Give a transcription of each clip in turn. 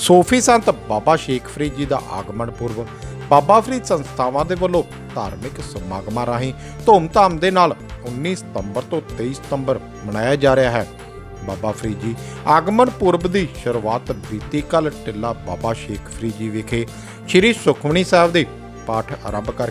ਸੋਫੀ ਸੰਤ ਬਾਬਾ ਸ਼ੇਖ ਫਰੀਦ ਜੀ ਦਾ ਆਗਮਨ ਪੁਰਬ ਬਾਬਾ ਫਰੀਦ ਸੰਸਥਾਵਾਂ ਦੇ ਵੱਲੋਂ ਧਾਰਮਿਕ ਸਮਾਗਮਾਂ ਰਾਹੀਂ ਧੂਮਧਾਮ ਦੇ ਨਾਲ 19 ਸਤੰਬਰ ਤੋਂ 23 ਸਤੰਬਰ ਮਨਾਇਆ ਜਾ ਰਿਹਾ ਹੈ। ਬਾਬਾ ਫਰੀਦ ਜੀ, ਆਗਮਨ ਪੁਰਬ ਦੀ ਸ਼ੁਰੂਆਤ ਬੀਤੀ ਕੱਲ ਟਿੱਲਾ ਬਾਬਾ ਸ਼ੇਖ ਫਰੀਦ ਜੀ ਵਿਖੇ ਸ੍ਰੀ ਸੁਖਮਣੀ ਸਾਹਿਬ ਦੇ ਪਾਠ ਆਰੰਭ ਕਰ,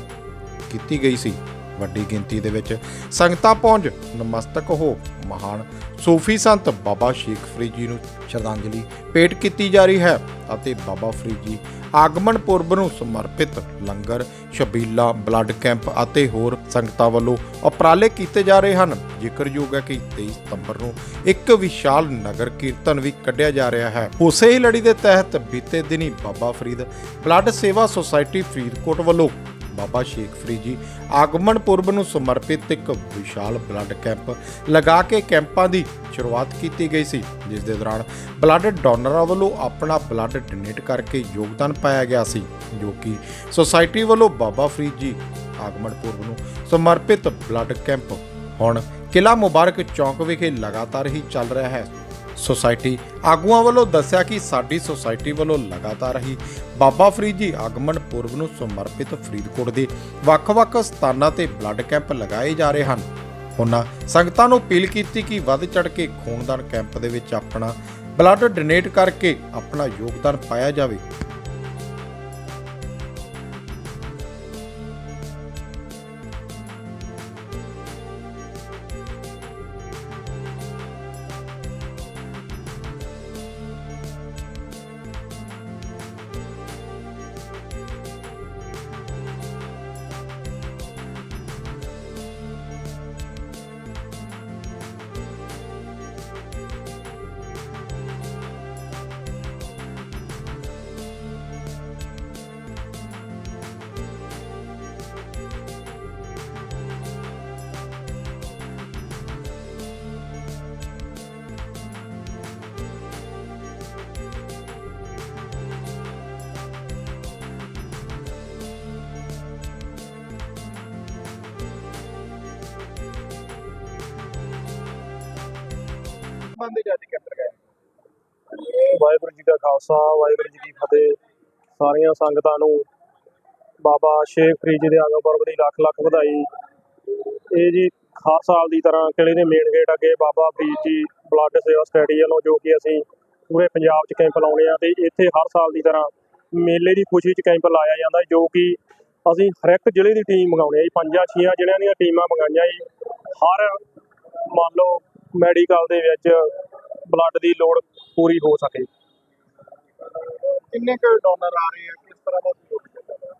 ਕੀਤੀ ਗਈ ਸੀ। ਵੱਡੀ ਗਿਣਤੀ ਦੇ ਵਿੱਚ ਸੰਗਤਾਂ ਪਹੁੰਚ। ਨਮਸਤਕ ਹੋ, ਮਹਾਨ ਸੂਫੀ ਸੰਤ ਬਾਬਾ ਸ਼ੇਖ ਫਰੀਦ ਜੀ ਨੂੰ ਸ਼ਰਧਾਂਜਲੀ ਭੇਟ ਕੀਤੀ ਜਾ ਰਹੀ ਹੈ ਅਤੇ ਬਾਬਾ ਫਰੀਦ ਜੀ ਆਗਮਨ ਪੁਰਬ ਨੂੰ ਸਮਰਪਿਤ ਲੰਗਰ, ਸ਼ਬੀਲਾ, ਬਲੱਡ ਕੈਂਪ ਅਤੇ ਹੋਰ ਸੰਗਤਾਂ ਵੱਲੋਂ ਉਪਰਾਲੇ ਕੀਤੇ ਜਾ ਰਹੇ ਹਨ। ਜ਼ਿਕਰਯੋਗ ਹੈ ਕਿ 23 ਸਤੰਬਰ ਨੂੰ ਇੱਕ ਵਿਸ਼ਾਲ ਨਗਰ ਕੀਰਤਨ ਵੀ ਕੱਢਿਆ ਜਾ ਰਿਹਾ ਹੈ। ਉਸੇ ਹੀ ਲੜੀ ਦੇ ਤਹਿਤ ਬੀਤੇ ਦਿਨੀ ਬਾਬਾ ਫਰੀਦ ਬਲੱਡ ਸੇਵਾ ਸੁਸਾਇਟੀ ਫਰੀਦਕੋਟ ਵੱਲੋਂ ਬਾਬਾ ਸ਼ੇਖ ਫਰੀਦ ਜੀ, ਆਗਮਨ ਪੁਰਬ ਨੂੰ ਸਮਰਪਿਤ ਇੱਕ ਵਿਸ਼ਾਲ ਬਲੱਡ ਕੈਂਪ ਲਗਾ ਕੇ ਕੈਂਪਾਂ ਦੀ ਸ਼ੁਰੂਆਤ ਕੀਤੀ ਗਈ ਸੀ, ਜਿਸ ਦੇ ਦੌਰਾਨ ਬਲੱਡ ਡੋਨਰਾਂ ਵੱਲੋਂ ਆਪਣਾ ਬਲੱਡ ਡੋਨੇਟ ਕਰਕੇ ਯੋਗਦਾਨ ਪਾਇਆ ਗਿਆ ਸੀ, ਜੋ ਕਿ ਸੁਸਾਇਟੀ ਵੱਲੋਂ ਬਾਬਾ ਫਰੀਦ ਜੀ ਆਗਮਨ ਪੁਰਬ ਨੂੰ ਸਮਰਪਿਤ ਬਲੱਡ ਕੈਂਪ ਹੁਣ ਕਿਲਾ ਮੁਬਾਰਕ ਚੌਂਕ ਵਿਖੇ ਲਗਾਤਾਰ ਹੀ ਚੱਲ ਰਿਹਾ ਹੈ। ਸੁਸਾਇਟੀ ਆਗੂਆਂ ਵੱਲੋਂ ਦੱਸਿਆ ਕਿ ਸਾਡੀ ਸੁਸਾਇਟੀ ਵੱਲੋਂ ਲਗਾਤਾਰ ਹੀ ਬਾਬਾ ਫਰੀਦ ਜੀ ਆਗਮਨ ਪੁਰਬ ਨੂੰ ਸਮਰਪਿਤ ਫਰੀਦਕੋਟ ਦੇ ਵੱਖ-ਵੱਖ ਸਥਾਨਾਂ ਤੇ ਬਲੱਡ ਕੈਂਪ ਲਗਾਏ ਜਾ ਰਹੇ ਹਨ। ਉਹਨਾਂ ਸੰਗਤਾਂ ਨੂੰ ਅਪੀਲ ਕੀਤੀ ਕਿ ਵੱਧ ਚੜ ਕੇ ਖੂਨਦਾਨ ਕੈਂਪ ਦੇ ਵਿੱਚ ਆਪਣਾ ਬਲੱਡ ਡੋਨੇਟ ਕਰਕੇ ਆਪਣਾ ਯੋਗਦਾਨ ਪਾਇਆ ਜਾਵੇ। ਬੰਦੇ ਜੱਜ ਕੈਂਪਰ ਗਏ ਵਾਹਿਗੁਰੂ ਜੀ ਦਾ ਖਾਲਸਾ, ਵਾਹਿਗੁਰੂ ਜੀ ਦੀ ਫਤਿਹ। ਸਾਰੀਆਂ ਸੰਗਤਾਂ ਨੂੰ ਬਾਬਾ ਸ਼ੇਖ ਫਰੀਦ ਜੀ ਦੇ ਆਗਮਨ ਪੁਰਬ ਦੀ ਲੱਖ ਲੱਖ ਵਧਾਈ। ਇਹ ਜੀ ਹਰ ਸਾਲ ਦੀ ਤਰ੍ਹਾਂ ਕਿਲੇ ਦੇ ਮੇਨ ਗੇਟ ਅੱਗੇ ਬਾਬਾ ਫਰੀਦ ਜੀ ਬਲੱਡ ਸੇਵਾ ਸਟੇਡੀਅਮ ਨੂੰ ਜੋ ਕਿ ਅਸੀਂ ਪੂਰੇ ਪੰਜਾਬ 'ਚ ਕੈਂਪ ਲਾਉਣੇ ਆ ਤੇ ਇੱਥੇ ਹਰ ਸਾਲ ਦੀ ਤਰ੍ਹਾਂ ਮੇਲੇ ਦੀ ਖੁਸ਼ੀ 'ਚ ਕੈਂਪ ਲਾਇਆ ਜਾਂਦਾ ਜੋ ਕਿ ਅਸੀਂ ਹਰ ਇੱਕ ਜ਼ਿਲ੍ਹੇ ਦੀ ਟੀਮ ਮੰਗਾਉਣੀ ਆ ਜੀ। ਪੰਜਾਂ ਛੀਆਂ ਜ਼ਿਲ੍ਹਿਆਂ ਦੀਆਂ ਟੀਮਾਂ ਮੰਗਾਈਆਂ ਜੀ। ਹਰ ਮੰਨ ਲਓ ਮੈਡੀਕਲ ਦੇ ਵਿੱਚ ਬਲੱਡ ਦੀ ਲੋੜ ਪੂਰੀ ਹੋ ਸਕੇ। ਕਿੰਨੇ ਕੁ ਡੋਨਰ ਆ ਰਹੇ ਆ? ਕਿਸ ਤਰ੍ਹਾਂ ਦਾ?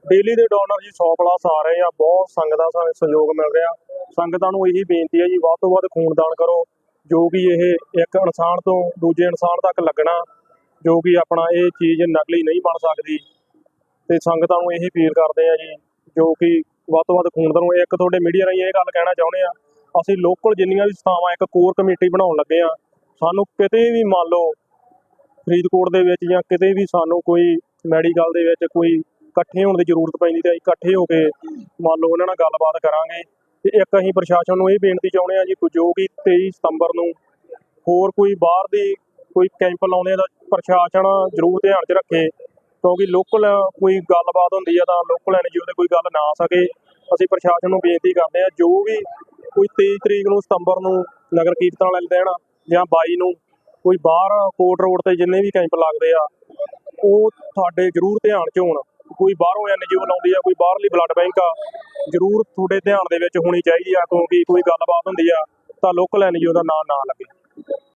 ਡੇਲੀ ਦੇ ਡੋਨਰ ਜੀ 100 ਪਲੱਸ ਆ ਰਹੇ ਆ। ਬਹੁਤ ਸੰਗਤ ਦਾ ਸਹਿਯੋਗ ਮਿਲ ਰਿਹਾ। ਸੰਗਤਾਂ ਨੂੰ ਇਹੀ ਬੇਨਤੀ ਹੈ ਜੀ ਵੱਧ ਤੋਂ ਵੱਧ ਖੂਨਦਾਨ ਕਰੋ ਜੋ ਕਿ ਇਹ ਇੱਕ ਇਨਸਾਨ ਤੋਂ ਦੂਜੇ ਇਨਸਾਨ ਤੱਕ ਲੱਗਣਾ ਜੋ ਕਿ ਆਪਣਾ ਇਹ ਚੀਜ਼ ਨਕਲੀ ਨਹੀਂ ਬਣ ਸਕਦੀ। ਤੇ ਸੰਗਤਾਂ ਨੂੰ ਇਹੀ ਅਪੀਲ ਕਰਦੇ ਆ ਜੀ ਜੋ ਕਿ ਵੱਧ ਤੋਂ ਵੱਧ ਖੂਨਦਾਨ ਨੂੰ ਇੱਕ ਤੁਹਾਡੇ ਮੀਡੀਆ ਰਾਹੀਂ ਇਹ ਗੱਲ ਕਹਿਣਾ ਚਾਹੁੰਦੇ ਆ ਅਸੀਂ ਲੋਕਲ ਜਿੰਨੀਆਂ ਵੀ ਸੰਸਥਾਵਾਂ, ਇੱਕ ਕੋਰ ਕਮੇਟੀ ਬਣਾਉਣ ਲੱਗੇ ਆ ਸਾਨੂੰ ਕਿਤੇ ਵੀ ਮੰਨ ਲਓ ਫਰੀਦਕੋਟ ਦੇ ਵਿੱਚ ਜਾਂ ਕਿਤੇ ਵੀ ਸਾਨੂੰ ਕੋਈ ਮੈਡੀਕਲ ਦੇ ਵਿੱਚ ਕੋਈ ਇਕੱਠੇ ਹੋਣ ਦੀ ਜ਼ਰੂਰਤ ਪੈਂਦੀ ਤੇ ਇਕੱਠੇ ਹੋ ਕੇ ਮੰਨ ਲਓ ਉਹਨਾਂ ਨਾਲ ਗੱਲਬਾਤ ਕਰਾਂਗੇ। ਤੇ ਇੱਕ ਅਸੀਂ ਪ੍ਰਸ਼ਾਸਨ ਨੂੰ ਇਹ ਬੇਨਤੀ ਚਾਹੁੰਦੇ ਆ ਜੀ ਜੋ ਕਿ 23 ਸਤੰਬਰ ਨੂੰ ਹੋਰ ਕੋਈ ਬਾਹਰ ਦੀ ਕੋਈ ਕੈਂਪ ਲਾਉਣੇ ਦਾ ਪ੍ਰਸ਼ਾਸਨ ਜ਼ਰੂਰ ਧਿਆਨ 'ਚ ਰੱਖੇ, ਕਿਉਂਕਿ ਲੋਕਲ ਕੋਈ ਗੱਲਬਾਤ ਹੁੰਦੀ ਆ ਤਾਂ ਲੋਕਲ ਐਨਜੀਓ ਤੇ ਕੋਈ ਗੱਲ ਨਾ ਆ ਸਕੇ। ਅਸੀਂ ਪ੍ਰਸ਼ਾਸਨ ਨੂੰ ਬੇਨਤੀ ਕਰਦੇ ਆ ਜੋ ਵੀ ਕੋਈ 23 ਤਰੀਕ ਨੂੰ ਸਤੰਬਰ ਨੂੰ ਨਗਰ ਕੀਰਤਨ ਵਾਲੇ ਦਿਨ ਜਾਂ 22 ਨੂੰ ਕੋਈ ਬਾਹਰ ਕੋਟ ਰੋਡ ਤੇ ਜਿੰਨੇ ਵੀ ਕੈਂਪ ਲੱਗਦੇ ਆ, ਉਹ ਤੁਹਾਡੇ ਜ਼ਰੂਰ ਧਿਆਨ 'ਚ ਹੋਣ। ਕੋਈ ਬਾਹਰੋਂ ਐਨਜੀਓ ਲਾਉਂਦੀ ਆ, ਕੋਈ ਬਾਹਰਲੀ ਬਲੱਡ ਬੈਂਕ ਆ, ਜ਼ਰੂਰ ਤੁਹਾਡੇ ਧਿਆਨ ਦੇ ਵਿੱਚ ਹੋਣੀ ਚਾਹੀਦੀ ਆ, ਕਿਉਂਕਿ ਕੋਈ ਗੱਲਬਾਤ ਹੁੰਦੀ ਆ ਤਾਂ ਲੋਕਲ ਐਨਜੀਓ ਦਾ ਨਾਂ ਨਾ ਲੱਗੇ।